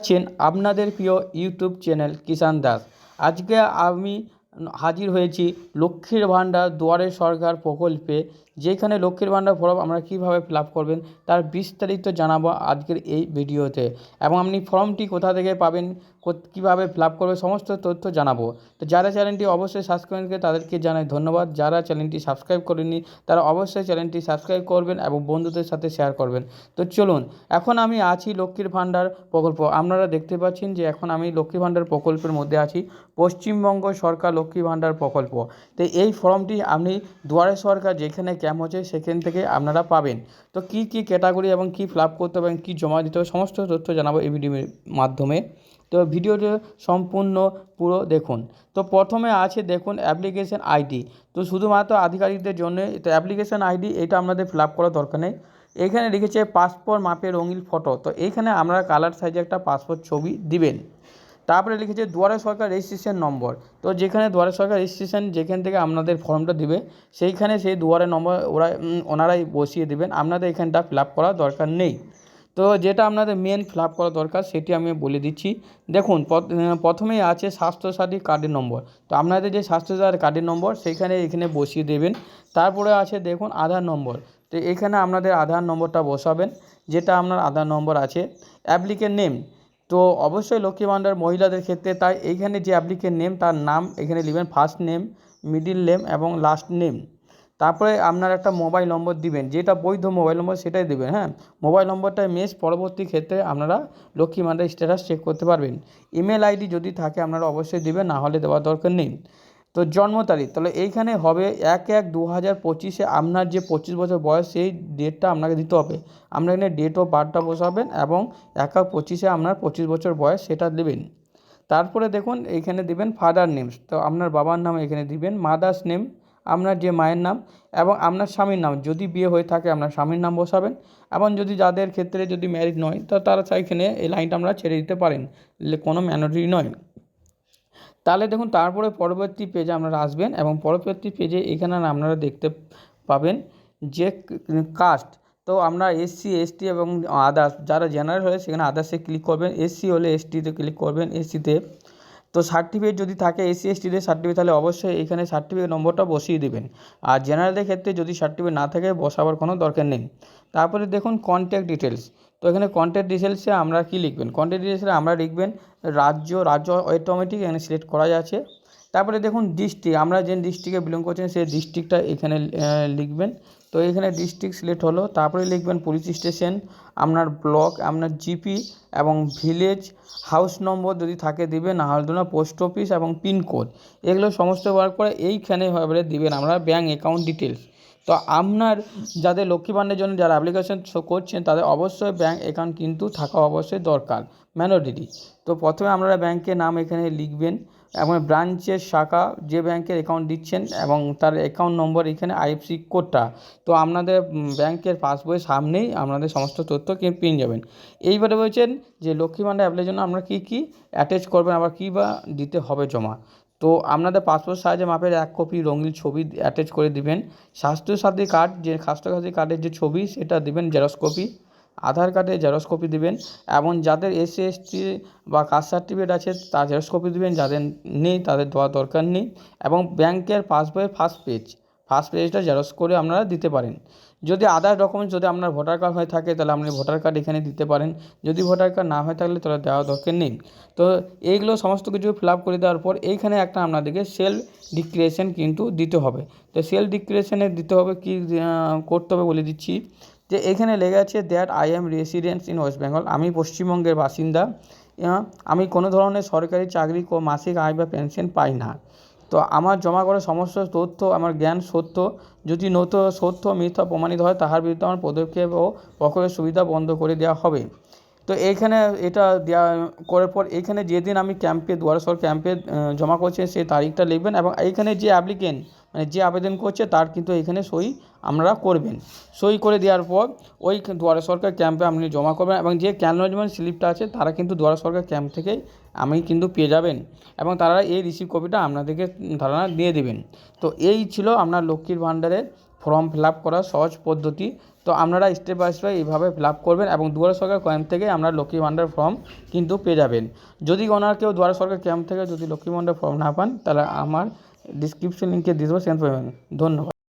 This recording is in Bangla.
দেখছেন আপনাদের প্রিয় ইউটিউব চ্যানেল কিষান দাস। আজকে আমি হাজির হয়েছি লক্ষ্মীর ভাণ্ডার দুয়ারে সরকার প্রকল্পে, যেখানে লক্ষ্মীর ভাণ্ডার ফর্ম আমরা কীভাবে ফিল আপ করবেন তার বিস্তারিত জানাব আজকের এই ভিডিওতে। এবং আপনি ফর্মটি কোথা থেকে পাবেন কীভাবে ফিল আপ করবে সমস্ত তথ্য জানাব। তো যারা চ্যানেলটি অবশ্যই সাবস্ক্রাইব করে তাদেরকে জানাই ধন্যবাদ। যারা চ্যানেলটি সাবস্ক্রাইব করেনি তারা অবশ্যই চ্যানেলটি সাবস্ক্রাইব করবেন এবং বন্ধুদের সাথে শেয়ার করবেন। তো চলুন, এখন আমি আছি লক্ষ্মীর ভাণ্ডার প্রকল্প। আপনারা দেখতে পাচ্ছেন যে এখন আমি লক্ষ্মীর ভাণ্ডার প্রকল্পের মধ্যে আছি। পশ্চিমবঙ্গ সরকার লক্ষ্মী ভাণ্ডার প্রকল্প। তো এই ফর্মটি আপনি দুয়ারে সরকার যেখানে ক্যাম্প হচ্ছে সেখান থেকে আপনারা পাবেন। তো কী কী ক্যাটাগরি এবং কী ফিল করতে হবে এবং কী জমা দিতে হবে সমস্ত তথ্য জানাব এই ভিডিওর মাধ্যমে। তো ভিডিওটি সম্পূর্ণ পুরো দেখুন। তো প্রথমে আছে দেখুন অ্যাপ্লিকেশন আইডি। তো শুধুমাত্র আধিকারিকদের জন্য তো অ্যাপ্লিকেশন আইডি এটা আপনাদের ফিল করার দরকার নেই। এখানে লিখেছে পাসপোর্ট মাপের রঙিন ফটো। তো এইখানে আপনারা কালার সাইজে একটা পাসপোর্ট ছবি দিবেন। তারপরে লিখেছে দুয়ারে সরকার রেজিস্ট্রেশন নম্বর তো যেখানে দুয়ারে সরকার রেজিস্ট্রেশন যেখান থেকে আপনাদের ফর্মটা দিবে, সেইখানে সেই দুয়ারে নম্বর ওরা ওনারাই বসিয়ে দেবেন। আপনাদের এখানটা ফিল আপ করার দরকার নেই। তো যেটা আপনাদের মেন ফিল আপ করা দরকার, সেটি আমি বলে দিচ্ছি। দেখুন প্রথ- প্রথমেই আছে স্বাস্থ্যসাথী কার্ডের নম্বর তো আপনাদের যে স্বাস্থ্যসাথী কার্ডের নম্বর সেইখানে এখানে বসিয়ে দেবেন। তারপরে আছে দেখুন আধার নম্বর তো এখানে আপনাদের আধার নম্বরটা বসাবেন। যেটা আপনার আধার নম্বর আছে অ্যাপ্লিকের নেম তো অবশ্যই লক্ষ্মী ভাণ্ডার মহিলাদের ক্ষেত্রে তাই এইখানে যে আপনিকে নেম, তার নাম, এখানে লিখবেন ফার্স্ট নেম মিডিল নেম এবং লাস্ট নেম তারপরে আপনার একটা মোবাইল নম্বর দিবেন, যেটা বৈধ মোবাইল নম্বর সেটাই দেবেন হ্যাঁ? মোবাইল নম্বরটা মেস পরবর্তী ক্ষেত্রে আপনারা লক্ষ্মী ভাণ্ডার স্ট্যাটাস চেক করতে পারবেন। ইমেল আইডি যদি থাকে, আপনারা অবশ্যই দেবেন, না হলে দেওয়ার দরকার নেই। তো জন্ম তারিখ। তাহলে এইখানে হবে এক এক দু হাজার পঁচিশে আপনার যে পঁচিশ বছর বয়স, সেই ডেটটা আপনাকে দিতে হবে। আপনার এখানে ডেট অফ বার্থটা বসাবেন এবং এক এক পঁচিশে আপনার পঁচিশ বছর বয়স সেটা দেবেন। তারপরে দেখুন, এইখানে দিবেন ফাদার নেমস তো আপনার বাবার নাম এখানে দিবেন মাদার্স নেম আপনার যে মায়ের নাম এবং আপনার স্বামীর নাম। যদি বিয়ে হয়ে থাকে, আপনার স্বামীর নাম বসাবেন এবং যদি যাদের ক্ষেত্রে যদি ম্যারিড নয়, তো তারা এখানে এই লাইনটা আমরা ছেড়ে দিতে পারেন। কোনো ম্যান্ডেটরি নয়। তাহলে দেখুন, তারপরে পরবর্তী পেজে আপনারা আসবেন এবং পরবর্তী পেজে এখানে আপনারা দেখতে পাবেন যে কাস্ট তো আমরা এসসি এসটি এবং আদার্স যারা জেনারেল হলে সেখানে আদার্সে ক্লিক করবেন। এসসি হলে এসটিতে ক্লিক করবেন এসসিতে তো। সার্টিফিকেট যদি থাকে এসসি এসটিতে সার্টিফিকেট তাহলে অবশ্যই এখানে সার্টিফিকেট নম্বরটা বসিয়ে দেবেন। আর জেনারেলদের ক্ষেত্রে যদি সার্টিফিকেট না থাকে, বসাবার কোনো দরকার নেই। তারপরে দেখুন কন্ট্যাক্ট ডিটেলস তো এখানে কন্ট্যাক্ট ডিটেলসে আমরা কী লিখবেন? কন্ট্যাক্ট ডিটেলসে আমরা লিখবেন রাজ্য রাজ্য অটোমেটিক এখানে সিলেক্ট করা আছে তারপরে দেখুন ডিস্ট্রিক্ট আমরা যে ডিস্ট্রিক্টে বিলং করছেন সেই ডিস্ট্রিক্টটা এখানে লিখবেন। তো এখানে ডিস্ট্রিক্ট সিলেক্ট হলো, তারপরে লিখবেন পুলিশ স্টেশন আপনার ব্লক আপনার জিপি এবং ভিলেজ হাউস নম্বর যদি থাকে দিবেন, না হলে না পোস্ট অফিস এবং পিনকোড এগুলো সমস্ত বার করে এইখানে এবারে দিবেন আমরা ব্যাঙ্ক অ্যাকাউন্ট ডিটেলস তো আপনার যাদের লক্ষ্মী ভাণ্ডারের জন্য যারা অ্যাপ্লিকেশন করছেন, তাদের অবশ্যই ব্যাঙ্ক অ্যাকাউন্ট কিন্তু থাকা অবশ্যই দরকার। ম্যানোরিটি তো প্রথমে আপনারা ব্যাংকের নাম এখানে লিখবেন এবং ব্রাঞ্চের শাখা যে ব্যাংকের অ্যাকাউন্ট দিচ্ছেন এবং তার অ্যাকাউন্ট নম্বর এখানে আইএফসি কোডটা তো আপনাদের ব্যাংকের পাসবইয়ের সামনেই আপনাদের সমস্ত তথ্য পেয়ে যাবেন। এইবারে বলছেন যে লক্ষ্মী ভাণ্ডার অ্যাপ্লাইয়ের জন্য আপনারা কী কী অ্যাটাচ করবেন, আবার কী বা দিতে হবে জমা? তো আপনাদের পাসপোর্ট সাইজে মাপের এক কপি রঙিন ছবি অ্যাটাচ করে দিবেন। স্বাস্থ্যসাথী কার্ড যে স্বাস্থ্যসাথী কার্ডের যে ছবি, সেটা দিবেন জেরক্স কপি আধার কার্ডে জেরক্স কপি দিবেন এবং যাদের এসসি এসটি বা কাস্ট সার্টিফিকেট আছে, তার জেরক্স কপি দিবেন। যাদের নেই, তাদের দেওয়ার দরকার নেই। এবং ব্যাংকের পাসবইয়ের ফার্স্ট পেজ ফার্স্ট পেজটা জেরক্স করে আপনারা দিতে পারেন। যদি আদার ডকুমেন্টস যদি আপনার ভোটার কার্ড হয়ে থাকে, তাহলে আপনি ভোটার কার্ড এখানে দিতে পারেন। যদি ভোটার কার্ড না হয়ে থাকলে, তাহলে দেওয়ার দরকার নেই। তো এইগুলো সমস্ত কিছু ফিল আপ করে দেওয়ার পর, এইখানে একটা আপনাদেরকে সেলফ ডিক্রিয়েশন কিন্তু দিতে হবে। তো সেলফ ডিক্লারেশনে দিতে হবে কি করতে হবে বলে দিচ্ছি। যে এখানে লেগে আছে that I am residence in West Bengal আমি পশ্চিমবঙ্গের বাসিন্দা। আমি কোনো ধরনের সরকারি চাকরি মাসিক আয় বা পেনশন পাই না। তো আমার জমা করা সমস্ত তথ্য, আমার জ্ঞান সত্য, যদি নত সত্য মিথ্যা প্রমাণিত হয়, তাহার বিরুদ্ধে আমার পদক্ষেপ ও পক্ষের সুবিধা বন্ধ করে দেওয়া হবে। তো এইখানে এটা দেওয়া করার পর এইখানে যেদিন আমি ক্যাম্পে দুয়ারসর ক্যাম্পে জমা করছি সেই তারিখটা লিখবেন এবং এইখানে যে অ্যাপ্লিকেন্ট মানে যে আবেদন করছে তার কিন্তু এখানে সই আমরা করবেন। সই করে দেওয়ার পর ওই দুয়ারে সরকার ক্যাম্পে আপনি জমা করবেন এবং যে ক্যানলজমেন্ট স্লিপটা আছে তারা কিন্তু দুয়ারে সরকার ক্যাম্প থেকে আমি কিন্তু পেয়ে যাবেন এবং তারা এই রিসিভ কপিটা আপনাদেরকে তারা দিয়ে দেবেন। তো এই ছিল আপনার লক্ষ্মীর ভাণ্ডারের ফর্ম ফিল আপ করার সহজ পদ্ধতি। তো আপনারা স্টেপ বাই স্টেপ এইভাবে ফিল আপ করবেন এবং দুয়ারে সরকার ক্যাম্প থেকে আমরা লক্ষ্মী ভাণ্ডার ফর্ম কিন্তু পেয়ে যাবেন। যদি ওনার কেউ দুয়ারে সরকার ক্যাম্প থেকে যদি লক্ষ্মী ভাণ্ডার ফর্ম না পান, তাহলে আমার ডিসক্রিপশন লিঙ্কে দিয়ে দেবো সেখানে ধন্যবাদ।